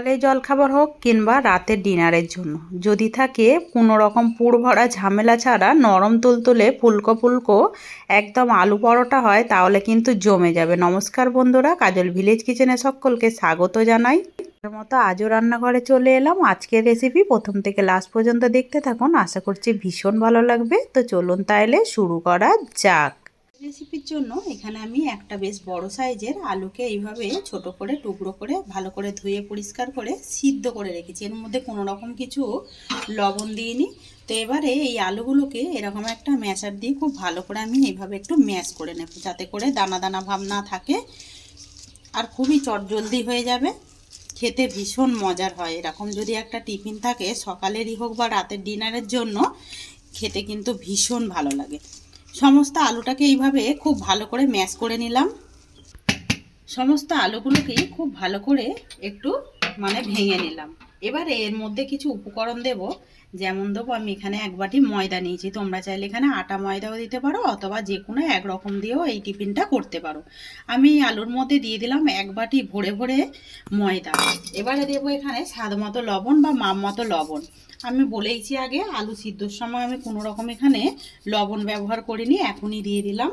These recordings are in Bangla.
সকালে জলখাবার হোক কিংবা রাতের ডিনারের জন্য। যদি থাকে কোনো রকম পুর ভরা ঝামেলা ছাড়া নরম তুলতুলে ফুলকো ফুলকো একদম আলু পরোটা হয়, তাহলে কিন্তু জমে যাবে। নমস্কার বন্ধুরা, কাজল ভিলেজ কিচেনে সকলকে স্বাগত জানাই। মতো আজও রান্নাঘরে চলে এলাম। আজকের রেসিপি প্রথম থেকে লাস্ট পর্যন্ত দেখতে থাকুন। আশা করছি ভীষণ ভালো লাগবে। তো চলুন তাইলে শুরু করা যাক। রেসিপির জন্য এখানে আমি একটা বেশ বড় সাইজের আলুকে এইভাবে ছোট করে, টুকরো করে, ভালো করে ধুয়ে পরিষ্কার করে সিদ্ধ করে রেখেছি। এর মধ্যে কোনো রকম কিছু লবণ দিইনি। তো এবারে এই আলুগুলোকে এরকম একটা ম্যাশার দিয়ে খুব ভালো করে আমি এইভাবে একটু ম্যাশ করে নেব, যাতে করে দানা দানা ভাব না থাকে আর খুবই চটজলদি হয়ে যাবে। খেতে ভীষণ মজার হয়। এরকম যদি একটা টিফিন থাকে, সকালেরই হোক বা রাতের ডিনারের জন্য, খেতে কিন্তু ভীষণ ভালো লাগে। সমস্ত আলুটাকে এইভাবে খুব ভালো করে ম্যাশ করে নিলাম। সমস্ত আলুগুলোকে খুব ভালো করে একটু মানে ভেঙে নিলাম। এবারে এর মধ্যে কিছু উপকরণ দেব। যেমন দেবো, আমি এখানে এক বাটি ময়দা নিয়েছি। তোমরা চাইলে এখানে আটা ময়দাও দিতে পারো অথবা যে কোনো এক রকম দিয়েও এই টিফিনটা করতে পারো। আমি আলুর মধ্যে দিয়ে দিলাম এক বাটি ভরে ভরে ময়দা। এবারে দেবো এখানে স্বাদ মতো লবণ বা মাম মতো লবণ। আমি বলেইছি আগে, আলু সিদ্ধর সময় আমি কোনো রকম এখানে লবণ ব্যবহার করিনি, এখনই দিয়ে দিলাম।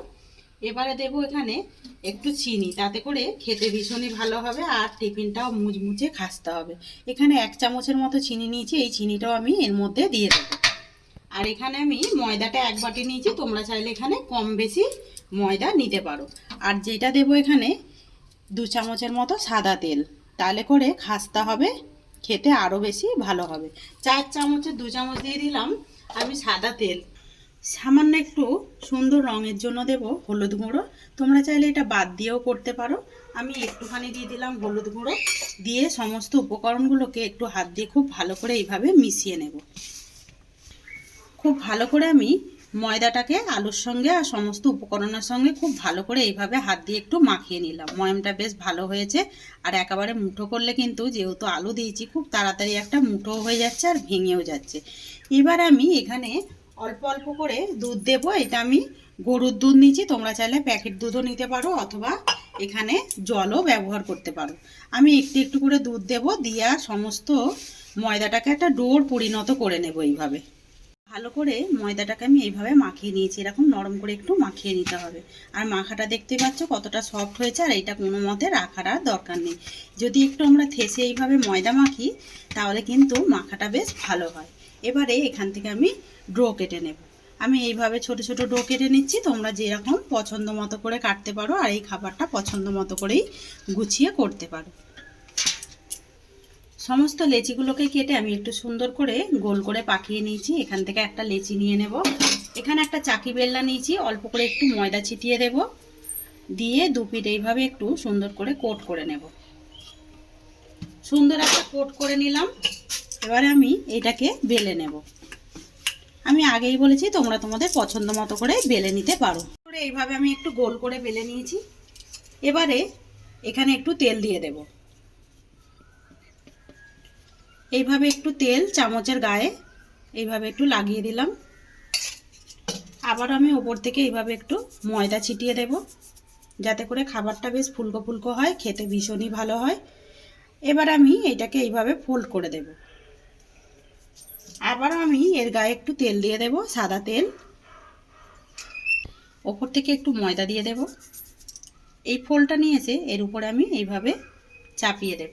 এবারে দেব এখানে একটু চিনি, তাতে করে খেতে ভীষণই ভালো হবে আর টিফিনটাও মুচমুচে খাসতে হবে। এখানে এক চামচের মতো চিনি নিয়েছি, এই চিনিটাও আমি এর মধ্যে দিয়ে দেবো। আর এখানে আমি ময়দাটা এক বাটি নিয়েছি, তোমরা চাইলে এখানে কম বেশি ময়দা নিতে পারো। আর যেটা দেব এখানে দু চামচের মতো সাদা তেল, তাহলে করে খাসতে হবে, খেতে আরও বেশি ভালো হবে। চার চামচের দু চামচ দিয়ে দিলাম আমি সাদা তেল। সামান্য একটু সুন্দর রঙের জন্য দেব হলুদ গুঁড়ো। তোমরা চাইলে এটা বাদ দিয়েও করতে পারো। আমি একটুখানি দিয়ে দিলাম হলুদ গুঁড়ো। দিয়ে সমস্ত উপকরণগুলোকে একটু হাত দিয়ে খুব ভালো করে এইভাবে মিশিয়ে নেব। খুব ভালো করে আমি ময়দাটাকে আলুর সঙ্গে আর সমস্ত উপকরণের সঙ্গে খুব ভালো করে এইভাবে হাত দিয়ে একটু মাখিয়ে নিলাম। ময়মটা বেশ ভালো হয়েছে। আর একেবারে মুঠো করলে কিন্তু যেহেতু আলু দিয়েছি, খুব তাড়াতাড়ি একটা মুঠো হয়ে যাচ্ছে আর ভেঙেও যাচ্ছে। এবার আমি এখানে অল্প অল্প করে দুধ দেব, এটা আমি গরুর দুধ নিচ্ছি, তোমরা চাইলে প্যাকেট দুধও নিতে পারো অথবা এখানে জলও ব্যবহার করতে পারো। আমি একটু একটু করে দুধ দেব, দিয়ে সমস্ত ময়দাটাকে একটা ডোর পরিণত করে নেব এইভাবে। ভালো করে ময়দাটাকে আমি এইভাবে মাখিয়ে নিয়েছি, এরকম নরম করে একটু মাখিয়ে নিতে হবে। আর মাখাটা দেখতে পাচ্ছ কতটা সফট হয়েছে, আর এটা কোনো মতে রাখার আর দরকার নেই। যদি একটু আমরা থেসে এইভাবে ময়দা মাখি, তাহলে কিন্তু মাখাটা বেশ ভালো হয়। এবারে এখান থেকে আমি ড্রো কেটে নেব। আমি এইভাবে ছোট ছোট ডো কেটে নিচ্ছি, তোমরা যেরকম পছন্দ মতো করে কাটতে পারো আর এই খাবারটা পছন্দ মতো করেই গুছিয়ে করতে পারো। সমস্ত লেচিগুলোকে কেটে আমি একটু সুন্দর করে গোল করে পাকিয়ে নিয়েছি। এখান থেকে একটা লেচি নিয়ে নেব। এখানে একটা চাকি বেল্লা নিয়েছি, অল্প করে একটু ময়দা ছিটিয়ে দেব। দিয়ে দু পিঠ এইভাবে একটু সুন্দর করে কোট করে নেব। সুন্দর একটা কোট করে নিলাম। এবারে আমি এটাকে বেলে নেব। আমি আগেই বলেছি তোমরা তোমাদের পছন্দ মতো করে বেলে নিতে পারো। এইভাবে আমি একটু গোল করে বেলে নিয়েছি। এবারে এখানে একটু তেল দিয়ে দেব। এইভাবে একটু তেল চামচের গায়ে এইভাবে একটু লাগিয়ে দিলাম। আবার আমি ওপর থেকে এইভাবে একটু ময়দা ছিটিয়ে দেব। যাতে করে খাবারটা বেশ ফুলকো ফুলকো হয়, খেতে ভীষণই ভালো হয়। এবার আমি এটাকে এইভাবে ফোল্ড করে দেব। আবার আমি এর গায়ে একটু তেল দিয়ে দেব, সাদা তেল। ওপর থেকে একটু ময়দা দিয়ে দেব। এই ফোলটা নিয়ে এসে এর উপরে আমি এইভাবে চাপিয়ে দেব।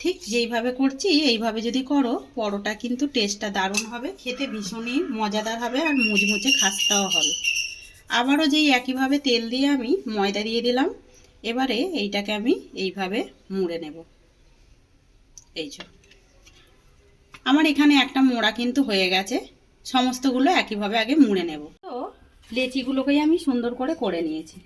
ঠিক যেইভাবে করছি, এইভাবে যদি করো, পরোটা কিন্তু টেস্টটা দারুণ হবে, খেতে ভীষণই মজাদার হবে আর মুচমুচে খাস্তাও হবে। আবারও যেই একইভাবে তেল দিয়ে আমি ময়দা দিয়ে দিলাম, এবারে এইটাকে আমি এইভাবে মুড়ে নেব। এই যে। আমার এখানে একটা মোড়া কিন্তু হয়ে গেছে। সমস্তগুলো একইভাবে আগে মুড়ে নেব। তো লেচিগুলোকেই আমি সুন্দর করে করে নিয়েছি।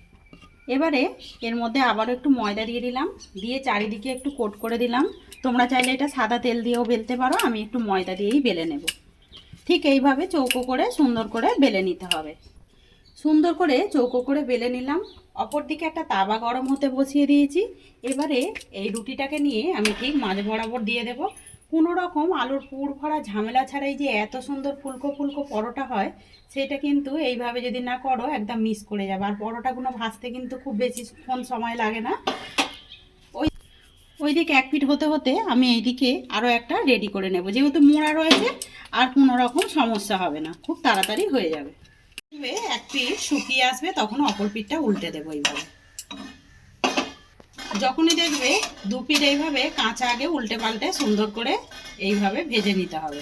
এবারে এর মধ্যে আবারও একটু ময়দা দিয়ে দিলাম। দিয়ে চারিদিকে একটু কোট করে দিলাম। তোমরা চাইলে এটা সাদা তেল দিয়েও বেলতে পারো। আমি একটু ময়দা দিয়েই বেলে নেব। ঠিক এইভাবে চৌকো করে সুন্দর করে বেলে নিতে হবে। সুন্দর করে চৌকো করে বেলে নিলাম। অপর দিকে একটা তাবা গরম হতে বসিয়ে দিয়েছি। এবারে এই রুটিটাকে নিয়ে আমি ঠিক মাঝ বরাবর দিয়ে দেব। কোনো রকম আলুর পুর ভরা ঝামেলা ছাড়াই যে এত সুন্দর ফুলকো ফুলকো পরোটা হয়, সেটা কিন্তু এইভাবে যদি না করো, একদম মিস করে যাবে। আর পরোটাগুলো ভাজতে কিন্তু খুব বেশি বেশিক্ষণ সময় লাগে না। ওই, ওইদিকে এক পিঠ হতে হতে আমি এইদিকে আরও একটা রেডি করে নেব। যেহেতু মোড়া রয়েছে, আর কোনো রকম সমস্যা হবে না। খুব তাড়াতাড়ি হয়ে যাবে। এক পিঠ শুকিয়ে আসবে, তখন অপর পিঠটা উল্টে দেবো এইভাবে। যখনই দেখবে দু পিঠ এইভাবে কাঁচা আগে উল্টে পাল্টে সুন্দর করে এইভাবে ভেজে নিতে হবে।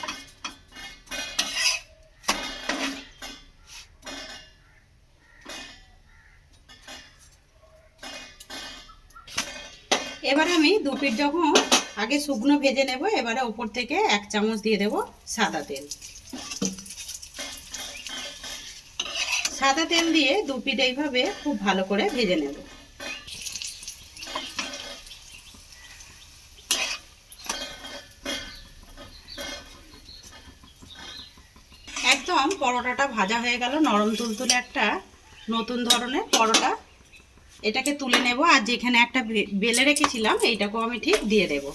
এবার আমি দু পিঠ যখন আগে শুকনো ভেজে নেব, এবারে ওপর থেকে এক চামচ দিয়ে দেব সাদা তেল। সাদা তেল দিয়ে দু পিঠ এইভাবে খুব ভালো করে ভেজে নেব। একদম পরোটাটা ভাজা হয়ে গেল, নরম তুলতুলে একটা নতুন ধরনের পরোটা। এটাকে তুলে নেব, আর যেখানে একটা বেলে রেখেছিলাম, এইটাকেও আমি ঠিক দিয়ে দেব।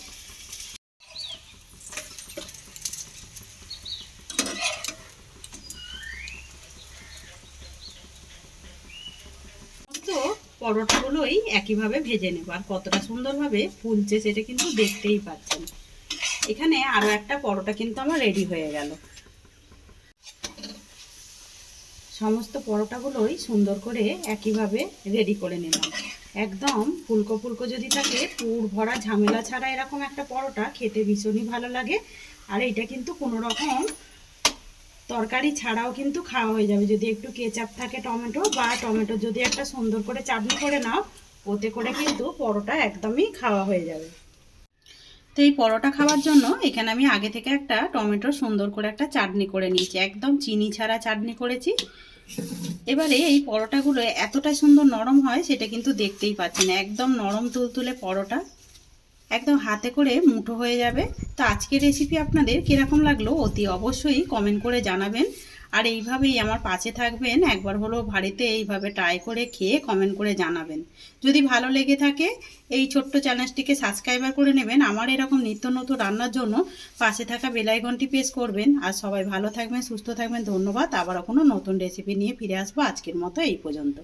তো পরোটাগুলোই একইভাবে ভেজে নেব, আর কতটা সুন্দরভাবে ফুলছে সেটা কিন্তু দেখতেই পাচ্ছেন। এখানে আরও একটা পরোটা কিন্তু আমার রেডি হয়ে গেল। সমস্ত পরোটাগুলোই সুন্দর করে একইভাবে রেডি করে নিলাম। একদম ফুলকো ফুলকো যদি থাকে, পুর ভরা ঝামেলা ছাড়া এরকম একটা পরোটা খেতে ভীষণই ভালো লাগে। আর এটা কিন্তু কোনো রকম তরকারি ছাড়াও কিন্তু খাওয়া হয়ে যাবে। যদি একটু কেচাপ থাকে টমেটো বা টমেটো যদি একটা সুন্দর করে চাটনি করে নাও, ওতে করে কিন্তু পরোটা একদমই খাওয়া হয়ে যাবে। তো এই পরোটা খাওয়ার জন্য এখানে আমি আগে থেকে একটা টমেটো সুন্দর করে একটা চাটনি করে নিয়েছি। একদম চিনি ছাড়া চাটনি করেছি। এবারে এই পরোটাগুলো এতটা সুন্দর নরম হয় সেটা কিন্তু দেখতেই পাচ্ছেন একদম নরম তুলতুলে পরোটা। একদম হাতে করে মুঠো হয়ে যাবে। তো আজকের রেসিপি আপনাদের কীরকম লাগল অতি অবশ্যই কমেন্ট করে জানাবেন। আর এইভাবেই আমার পাশে থাকবেন। একবার হলো বাড়িতে এইভাবে ট্রাই করে খেয়ে কমেন্ট করে জানাবেন। যদি ভালো লেগে থাকে, এই ছোট্ট চ্যানেলটিকে সাবস্ক্রাইবার করে নেবেন। আমার এরকম নিত্য নতুন রান্নার জন্য পাশে থাকা বেলাইকনটি প্রেস করবেন। আর সবাই ভালো থাকবেন, সুস্থ থাকবেন। ধন্যবাদ। আবার কোনো নতুন রেসিপি নিয়ে ফিরে আসব আজকের মতো এই পর্যন্ত।